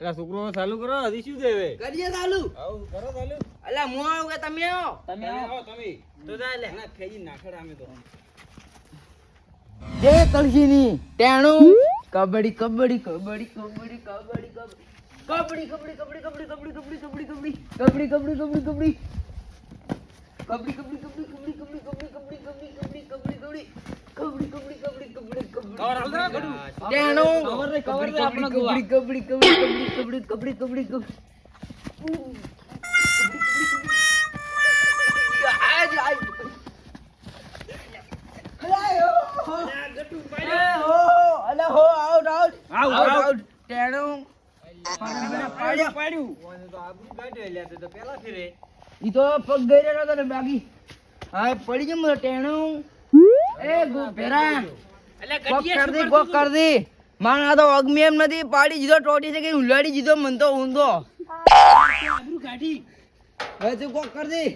એટલે છોકરો ચાલુ કરો હજી શું દેવે કરીએ ચાલુ આવું કરો ચાલુ અલા હું આવું કે તમે આવો તમે આવો તમે તો જા લે ના ખેજી નાખડા અમે તો જે તળસીની ટેણું કબડ્ડી કબડ્ડી કબડ્ડી કબડ્ડી કબડ્ડી કબડ્ડી કબડી કબડી કબડી કબડી કબડી કબડી કબડી કબડી કબડી કબડી કબડી કબડી કબડી કબડી કબડી કબડી કબડ્ડી કબડી તો પગ ગયરેલો તો ને હા પડી ગયો મને ટેણો. એ ભેરા કર તો અગ્નિ એમ નથી. પાડી દીધો ટોટી છે કે ઉલાડી દીધો મન તો ઊંધો. આબરૂ કાઢી દી.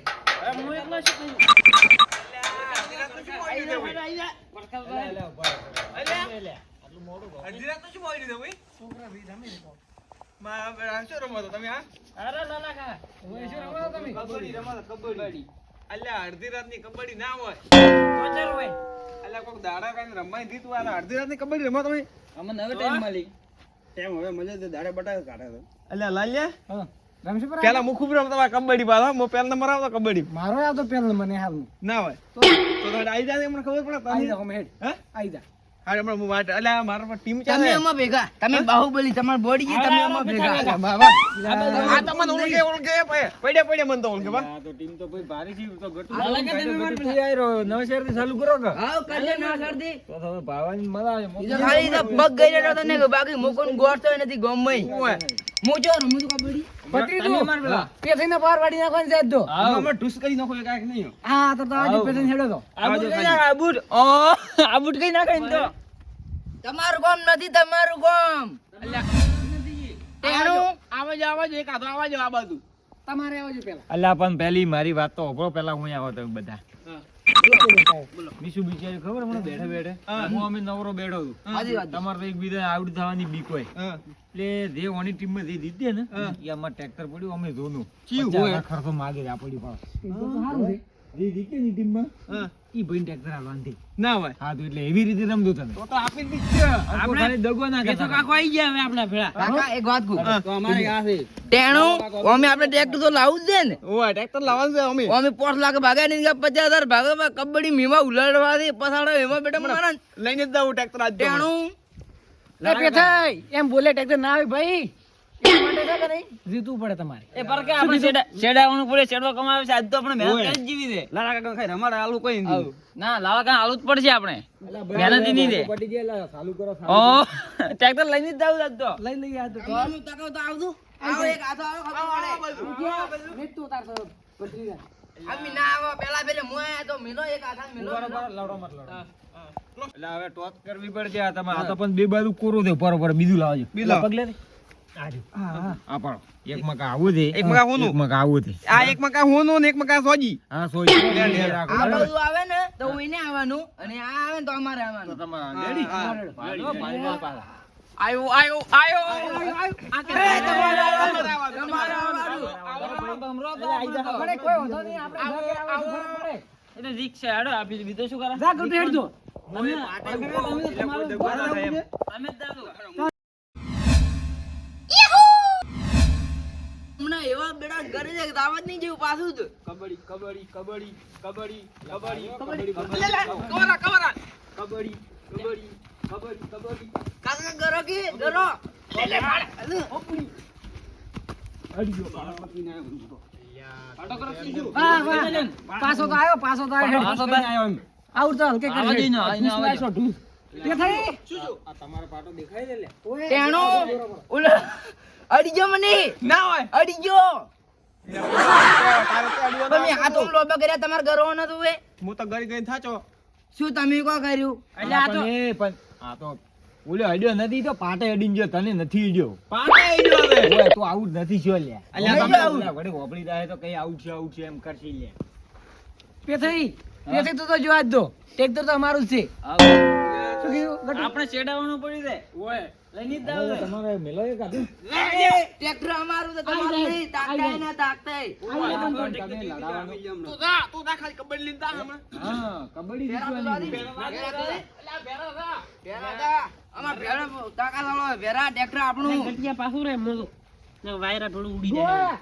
કરું અડધી રાતની કબડ્ડી ના હોય. અલ્યા કોક દાડા કાંઈ રમાઈ દીધું આ અડધી રાતની કબડ્ડી રમો તમે. અમને હવે ટાઈમ મળી. ટાઈમ હવે મજા તો દાડે બટાકા કાઢે તો અલ્યા લાલ્યા? રમશે પર પેલા હું ખૂબ રમતો કબડ્ડી પાછો હું. પહેલા નંબર આવતો કબડ્ડી. મારો આવતો તો નંબર મને હાલ ના હોય. તો? તો આવી જાય મને ખબર પડે આઈ તમે જાઓ હેડ. હા? આઈ જા. હા હમણાં હું વાટ અલ્યા મારા ટીમ તમે ચાલે? ભેગા. તમે બાહુબલી તમારી બોડી છે તમે આમાં ભેગા. આ તમને ઓળખે ઓળખે પડ્યા પડ્યા મને તો ઓળખે બા તો ટીમ તો કોઈ ભારી છે તો ગટુ નવ શહેરથી ચાલુ કરો કે? હાવ કરજે ના કર તો તમે ભાવાની મજા આવે ખાલી તો પગ ગઈ રહ્યો ને બાકી મોકોન ગોળતો નથી ગમઈ ઓય. હું જો રમું છું કબડ્ડી પતરી દો. પેથીને બહાર વાડી નાખવાની છે તો. આમાં ઢૂસ કરી નાખો એક આંખ નહીં. હા તો તો આજે પેથીને હેડો તો. આબુટ કઈ આબુટ આબુટ કઈ નાખે ને તો. તમારું ગામ નથી તમારું ગામ. ટેણું આવાજ. આવાજ એક આધો આવાજ આ બાજુ. તમારે આવજો પેલા. અલ્યા પણ પહેલી મારી વાત તો ઓભળો પેલા હું આવો તમે બધા. બીજું બિચારી ખબર મને બેઠે બેઠે? હું. અમે નવરો બેઠો છું. તમારે તો એકબીજા આવડી થવાની બીક હોય. એટલે જે ઓની ટીમમાં જે જીતે ને એ આમાં ટ્રેક્ટર પડ્યું અમે જોનું. ચીવ ખર્ચો માગે આપડી પાસે ટીમમાં ઈ ભાઈ ટ્રેક્ટર હાલવાનું ના હોય. હા તો એટલે એવી રીતે રમજો તમે. તો તો આપી છે. આપણે ખાલી દગો ના કરતા આવી ગયા હવે આપણા ભેળા. કાકા એક વાત કહું. તો અમારે આ છે. ટેણો અમે આપણે ટ્રેક્ટર તો લાવવું જ છે ને. ઓય ટ્રેક્ટર લાવવાનું છે અમે. અમે પોસ લાખ ભાગ્યા નહીં કે પચાસ હજારમાં કબડ્ડી મીમાં ઉલાડવા દે પસાડો એમાં બેટા મારા લઈને જ દઉં ટ્રેક્ટર આજ ટેણો. એ પેથાઈ એમ બોલે ટ્રેક્ટર ના આવે ભાઈ. જીતવું પડે તમારે. એ પર કે આપણે છેડા છેડાવાનું પડે છેડવા કમાવે છે આજ તો આપણે મહેનત કરી જીવી દે લાલા કાકા ખાઈ રમાડે આલુ કોઈ નહીં. ના લાવા કાં આલું જ પડશે આપણે. મહેનત નહીં દે પટી ગયા ચાલુ કરો ઓ ટ્રેક્ટર લઈને જ જાવ આજ તો. લઈ લઈ આ તો. તમારું તકાવ તો આવતું આવો એક હાથો આવો ખબર પડે. નીટ તાર તો પટરી જા અમે ના આવો પેલા પેલે મું તો મિલો એક હાથા મિલો એટલે હવે ટોચ કરવી પડશે આ તમે આ તો પણ બે બાજુ કોરું છે પર પર બીજું લાવજો. બીજું પગલે આ પાડો એક મકા આવું છે. એક મકા હોનું. એક મકા આવું છે. આ એક મકા હોનું ને એક મકા સોજી? હા સોય આ બધું આવે ને તો એને આવવાનું અને આ આવે ને તો અમારે આવવાનું. રેડી આયો આયો આયો. તમારે આવવાનું. કોઈ વાંધો નહીં. આપણે પડે એટલે રિક્ષા હેડો આપી બીજો શું કરે? જા ગટુ હેડ તમે તમે તમારું તમે દાદો ઘરે જઈ જેવું પાછું કબડ્ડી કબડ્ડી કબડ્ડી કબડ્ડી તો આવ્યો પાસો તો આવ્યો. પાસો તો આવ્યો આઉટ તો મને. ના હોય. અડી તો અડ્યો પણ મેં હાથો લોબા કર્યા તમારે ગરો નતું એ. હું તો ગરી ગઈ થાચો. શું તમે કો કર્યું? એટલે આ તો પણ આ તો ઓલો અડ્યો નથી તો પાટે અડીને ગયો તને નથી અડ્યો પાટે આઈ હવે? ઓય તું આઉટ નથી છો લે અલ્યા તમે હોપડી તો કઈ આઉટ છે આઉટ છે એમ કરશી લે પેથાઈ પેથાઈ તો તો જોવા જ દો. ટેક્ટર તો અમારું જ છે? આપણે ચેડાવવાનું પડી જાય. ઓય. લઈને જ દાવ તમારે મેલો એક આધું ટ્રેક્ટર અમારું તો તમારું નહીં તાકતાય ના તાકતાય આઈ જાય પણ તમે લડાવવાનું. તું જા તું જા ખાલી કબડ્ડી લઈને જા હમણાં. હા કબડ્ડી જીતવાની અમાર ભેળા તાકાત વાળો ભેરા ટ્રેક્ટર આપણું. ગટિયા પાછું રે મોજો. વાયરા થોડું ઉડી જાય.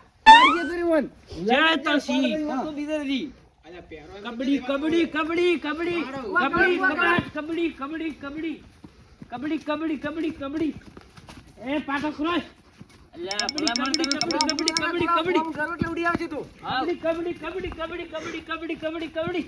તું અલ્યા કબડી કબડી કબડી કબડી કબડ્ડી કબડી કબડી કબડી કબડી કબડી કબડી કબડી એ પાટો ક્રોસ કબડ્ડી કબડ્ડી કબડ્ડી કબડ્ડી કબડ્ડી કબડ્ડી કબડ્ડી કબડ્ડી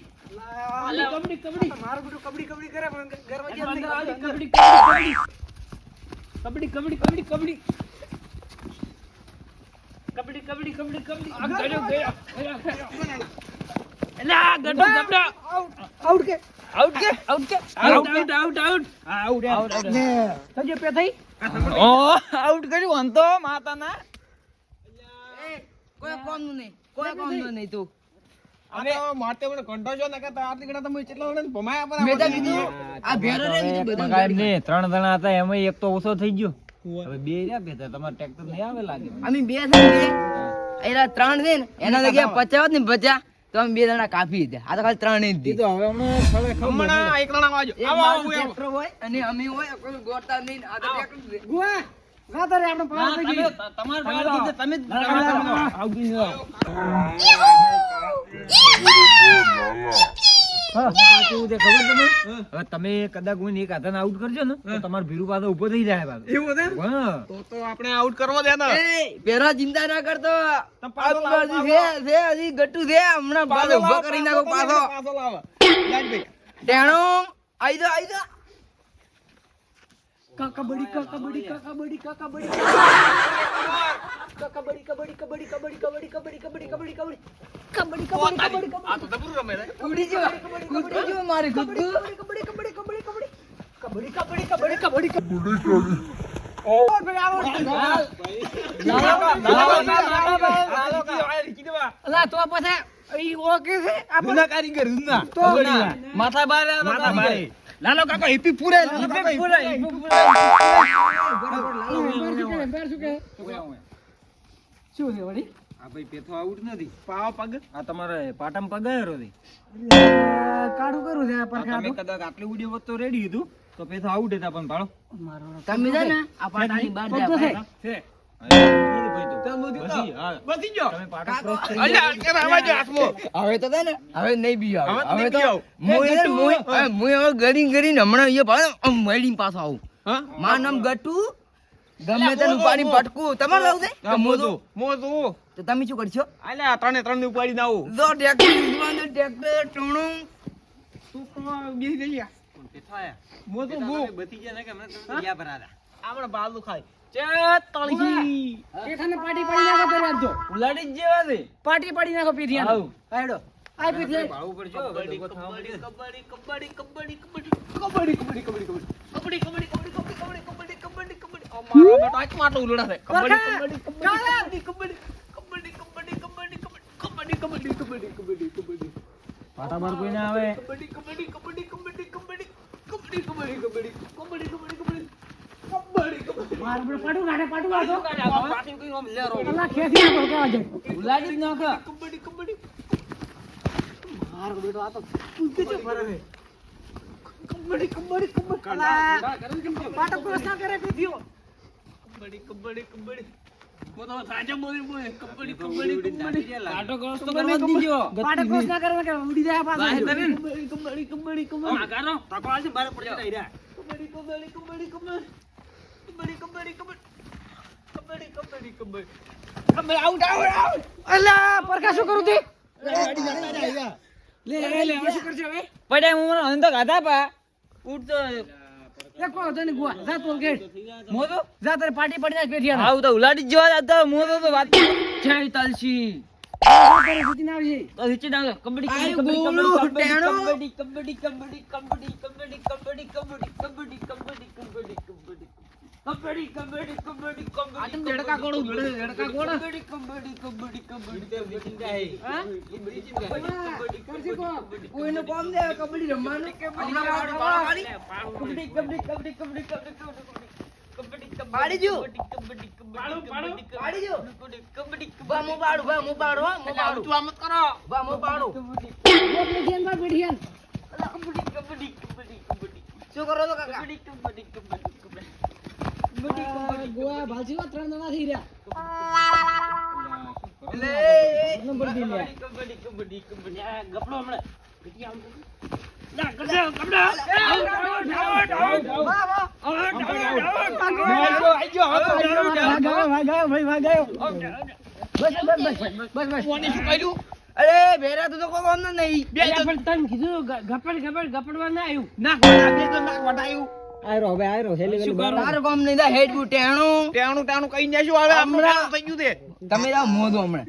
એલા ગડો ગડો આઉટ કે. આઉટ કે? આઉટ. કે? Out out out out out. Out ને સજે પે થઈ ઓ આઉટ કર્યું અંતો માતાના. કોઈ કોમનું નહીં. કોઈ કોમનું નહીં. તું. આ મારતે મને કંટો છો ને કે આટલી ઘણા તમે કેટલા વડે ભમાયા પર મેં કીધું આ ભેરો રે બધા પગાર ને ત્રણ જણા હતા એમાં એક તો ઓછો થઈ ગયો. હવે બે રહ્યા બે તમારે ટ્રેક્ટર નહીં આવે લાગે. અમે બે છે ને બે. એના ત્રણ છે ને એના જગ્યાએ પચાવ ને પચાસ તમે બે જણા કાપી દીધા. આ તો ખાલી ત્રણ જ દીધું. હવે અમે હમણાં એક જણા વાજો આવો આવો હોય અને અમે હોય કોઈ ગોતા નહીં. આ તો ગુવા ગાતરે તમે જાઓ. હા, ખબર તમે હવે તમે કદાચ કોઈને એક હાથાને આઉટ કરજો ને તો તમારો ભીરું પાછો ઊભો થઈ જાય પાછો. એવું છે તો તો આપણે આઉટ કરવા દે ને. ચિંતા ના કરતો. પાછો છે છે હજી ગટ્ટુ છે હમણાં પાછો ઊભો કરી નાખો પાછો. પાછો લાવો. ટેણો આઈ દો આઈ દો કબડી કબડી કબડી કબડી કબડી કબડી કબડી કબડી કબડી કબડી કબડી કબડ્ડી આ તો દબરું રમે રે ઉડી જો ઉડી જો મારી ગુડ્ડુ કબડ્ડી કબડ્ડી કબડ્ડી કબડ્ડી કબડ્ડી કબડ્ડી કબડ્ડી કબડ્ડી અલા તો પછી ઈ ઓકે છે આપણે કારીગર ના તો માથા બારે માથા ભાઈ લાલો કાકો હિપી પૂરે હિપી પૂરે બેર શું કે શું છે વળી? આ ભાઈ પેથો આઉટ નથી. પાવ પગ? આ તમારે પાટમ પગાયો હતી કાઢું કરું છે પર તમે કદાચ આટલી ઉડી હોત તો રેડી હતું. તો પેથો આઉટ હતા પણ ભાળો. મારો તમે છે ને આ પાટાની બાર પગ જા છે. હવે તો ને હવે ત્રણે ત્રણ ને ને કે હમણાં ગયા ભરાતા બાલુ ખાય. તળસી પેઠાને પાટી પાડી નાખો તો રાખજો ઉલાડી જ જેવા છે પાટી પાડી નાખો પીઠિયાને આવું. હાયડો આ પીઠિયા ભાળવું થવા કબડ્ડી કબડ્ડી કબડ્ડી કબડ્ડી કબડ્ડી કબડ્ડી કબડ્ડી કબડ્ડી કબડ્ડી કબડ્ડી કબડ્ડી કબડ્ડી કબડ્ડી કબડ્ડી મારો બેટો આજ માટો ઉલડા છે કબડ્ડી કબડ્ડી કબડ્ડી કબડ્ડી કબડ્ડી કબડ્ડી કબડ્ડી કબડ્ડી કબડ્ડી કબડ્ડી કબડ્ડી કબડ્ડી પાટા બાર કોઈ ના આવે કબડ્ડી કબડ્ડી કબડ્ડી કબડ્ડી કબડ્ડી કબડ્ડી કબડ્ડી કબડ્ડી કબડ્ડી કબડ્ડી કબડ્ડી કબડ્ડી કબડ્ડી મારું પાડું કાઢે પાડું કાઢો પાટી કઈ ઓમ લે રો અલા ખેતી નો કો આજે ભૂલાડી જ ન કા કબડી કબડી મારો kabaddi kabaddi kabaddi kabaddi kabaddi kabaddi out out out અલા પરકા શું કરું તે લે લે લે શું કરશે હવે પડ્યા હું અંદર ગાધા પા ઉઠતો એક કો તને ગુવા જા તું ગેટ મોતો જા તારે પાટી પડી નાખ પેઠિયાને આવું તો ઉલાડી જવા જતો મોતો તો વાત જય તલસી ના તો કબડ્ડી કબડ્ડી કબડ્ડી. કબડ્ડી કબડ્ડી કબડ્ડી કબડ્ડી કબડ્ડી કબડ્ડી કબડ્ડી કબડ્ડી કબડ્ડી કબડ્ડી કબડ્ડી આ તમે જડકા કોણ ઉભડે જડકા કોણ કબડ્ડી કબડ્ડી કબડ્ડી કબડ્ડી તે બીજી જાય હા બીજી જાય કબડ્ડી કરશે કો કોઈને કોમ દે કબડ્ડી રમવાનું કે હમણાં વાળી વાળી કબડ્ડી કબડ્ડી કબડ્ડી કબડ્ડી કબડ્ડી કબડ્ડી જો કબડ્ડી કબડ્ડી કબડ્ડી જો કબડ્ડી બા મો બાડું બા મો બાડું હો મો બાડું તું આમ મત કરો બા મો બાડું કબડ્ડી ગેમ બા કબડ્ડી કબડ્ડી કબડ્ડી કબડ્ડી શું કરો છો કાકા કબડ્ડી કબડ્ડી કબડ્ડી ગોવા ભાજીઓ ત્રણ જણા થઈ રહ્યા. નંબર દી લે. કબડી કબડી કબડી આ ગપડો હમણે. ગટી આમ ના ગડા ગડા આઉટ આઉટ આઉટ આઉટ વાહ વાહ આઈ ગયો આઈ ગયો વાહ ગયો ભાઈ વાહ ગયો બસ બસ બસ બસ કોની શું કર્યું? અરે બેરા તો કોઈ કોમ નહીં. બે પણ તને કીધું ગપડ ગપડ ગપડવા ના આવ્યું. ના બે તો ના વટાયું આયરો હવે આયરો હેલી વેલી તાર કામ નહીં દા હેડ બુ ટેણું. ટેણું ટાણું કઈ જાશું હવે હમણાં થઈ ગયું તે તમે જા મોદો હમણાં.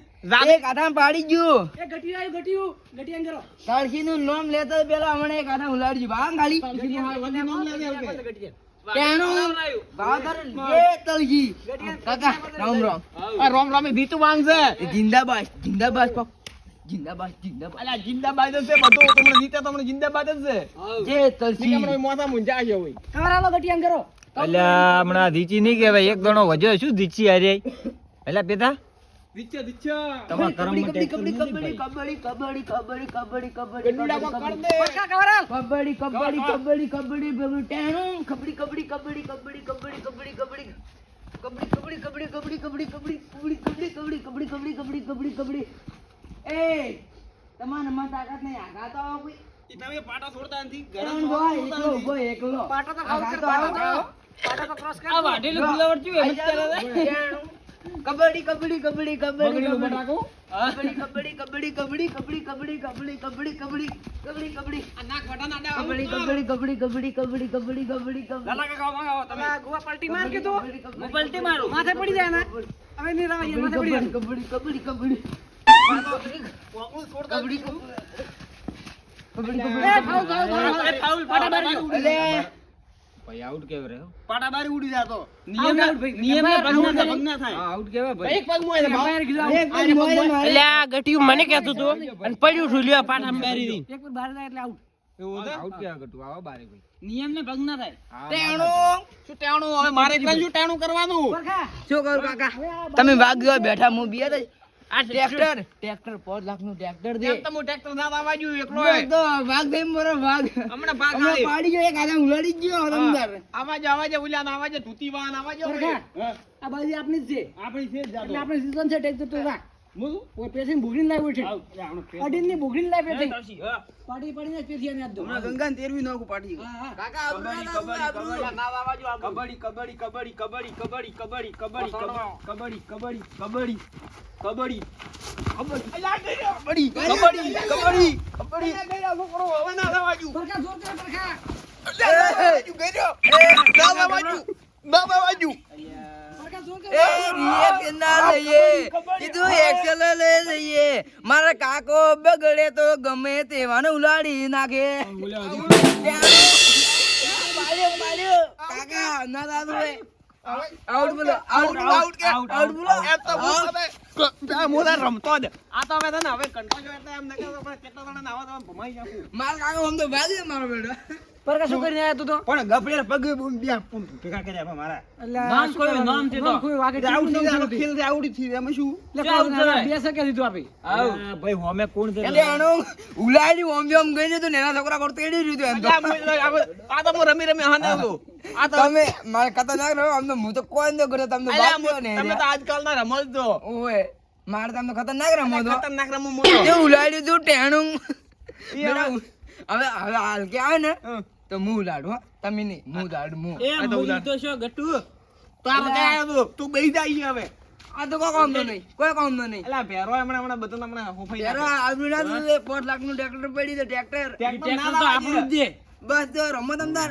એક આધા પાડી ગયું. એ ગટિયું આયું ગટિયું ગટિયાન કરો. તારખી નું નામ લેતા પેલા હમણે એક આધા ઉલાડજી બા ખાલી. નામ લેવે ટેણું ભાવતર રામ રામ. આ રામ રામે ભીતુ માંગશે જિંદાબાદ જિંદાબાદ જિંદાબાદ જિંદાબાદ અલ્યા જિંદાબાદ છે બધું તમને જીતે તમને જિંદાબાદ જ છે જે તલસી નીકળો મોથા મુંજા છે હોય અલ્યા હમણાં ધીચી નહીં કહેવાય એક દણો વધ્યો શું ધીચી હારી એટલે પેતા દીચે દીચે તમારા કબડ્ડી કબડી કબડી કબડી કબડી કબડી કબડી કબડી કબડી ગંડુડા કબડ્ડી પકડ દે કબડ્ડી કબડી કબડી કબડી કબડી ટેણું કબડી કબડી કબડી કબડી કબડી કબડી કબડી કબડી કબડી કબડી કબડી કબડી કબડી કબડી કબડી કબડી કબડી કબડી કબડ્ડી એ તમારે માં તાકાત નહીં આઘા તો આવો કોઈ તમે પાટા છોડતા નથી ત્રણ ભાઈ એકલો ઊભો એકલો પાટા તો આઘા તો આવો. આ વાઢેલું ગુલાવર ચું એમ કરે? ટેણું. કબડ્ડી કબડ્ડી કબડ્ડી કબડ્ડી કબડ્ડી કબડ્ડી કબડ્ડી કબડ્ડી કબડ્ડી કબડ્ડી કબડ્ડી કબડ્ડી કબડ્ડી કબડ્ડી આ નાક વટા ના દે કબડ્ડી કબડ્ડી કબડ્ડી કબડ્ડી કબડ્ડી કબડ્ડી કબડ્ડી કબડ્ડી લાલા કાકા મંગાવો તમે ગોવા પલટી માર કે તો હું પલટી મારું માથે પડી જાય ના હવે ની રાવ માથે પડી જાય કબડ્ડી કબડ્ડી કબડ્ડી કોકનું છોડતા કબડ્ડી કબડ્ડી એ ફાઉલ ફાઉલ ફાઉલ એ ફાઉલ પાટા મારજો અલે ભાઈ આઉટ કેવો રહ્યો પાટા બારી ઉડી જાતો નિયમ નિયમ ભંગ ના થાય આઉટ કેવા ભાઈ એક પગ મોય ભાવ એક પગ મોય એટલે આ ગટિયું મને કહેતું હતું અને પડ્યું છું લ્યો પાટા મારી દી એક પર બહાર જાય એટલે આઉટ એવું છે આઉટ કેવા કરતું આવો બારે ભાઈ નિયમ ને ભંગ ના થાય ટેણું શું ટેણું હવે મારે એકલા શું ટેણું કરવાનું. શું કરું કાકા? તમે વાગ્યો બેઠા હું બિયા આ ટ્રેક્ટર ટ્રેક્ટર 5 લાખનું ટ્રેક્ટર દે. તો હું ટ્રેક્ટર ના આવવા જો એકલો તો ભાગ દે મારો ભાગ. હમણા ભાગ હમણાં આવી. પાડી ગયો એક આદા ઉલાડી ગયો અંદર. આવાજ આવાજ ઉલ્યા ના આવાજ તૂતી વાન આવાજ આ બાજી આપની જ છે. આપણી છે એટલે આપણે સીઝન છે ટ્રેક્ટર તો રાખ. હું પેસી ભૂગરીને લાવ્યો છે. અડીનની લાવ્યો છે. પાડીને પેસી આને ગંગા તેરવી નાખું કાકા આબરૂ. છોકરો, હવે ના પરખા જોર કરે પરખા. ગયો મારા કાકો બગડે તો ગમે તેવાને ઉલાડી નાખે. કાકા ના દાદુ આઉટ મારા કાકો હમ તો ભાજી મારો બેટા. પરખા શું કરીને આયા તું તો? પણ ગફડિયા પગ બે ભેગા કર્યા મારા. નામ કોઈ નામ છે તો? કોઈ વાગે આઉટ થઈ જાય ખેલથી આઉટ થઈ એમાં શું? બે સકે દીધું આપી? હા, ભાઈ હોમે કોણ છે? એટલે આનો ઉલાડી ઓમ જોમ ગઈ ને તો નેના છોકરા કોર તેડી રહ્યું એમ તો. આ આ તો હું રમી રમી હાને આવતો. આ તો તમે મારે ખતરનાક રહ્યો આમ તો હું તો કોઈ ન કર્યો તમને બાપ ને તમે તો આજકાલના રમો જ ઓએ મારે તમને ખતરનાક રમો તો ખતરનાક રમો મોટો. તે ઉલાડ્યું તું ટેણું. હવે હવે હાલ કે આવે ને તો હું ઉલાડું હો. તમે નહીં હું ઉલાડું હું એ આ તો શું ગટુ તો આ બધા તું બેહી જાય હવે. આ તો કોઈ કામ નહીં કોઈ કામ નહીં. અલ્યા ભેરો હમણાં હમણાં બધું હમણાં હોફાઈ નાખે. આબરૂ ના દે 5 લાખનું ટ્રેક્ટર પડી તો ટ્રેક્ટર. ટ્રેક્ટર ના તો આપણું જ દે બસ તો રમત તમ તાર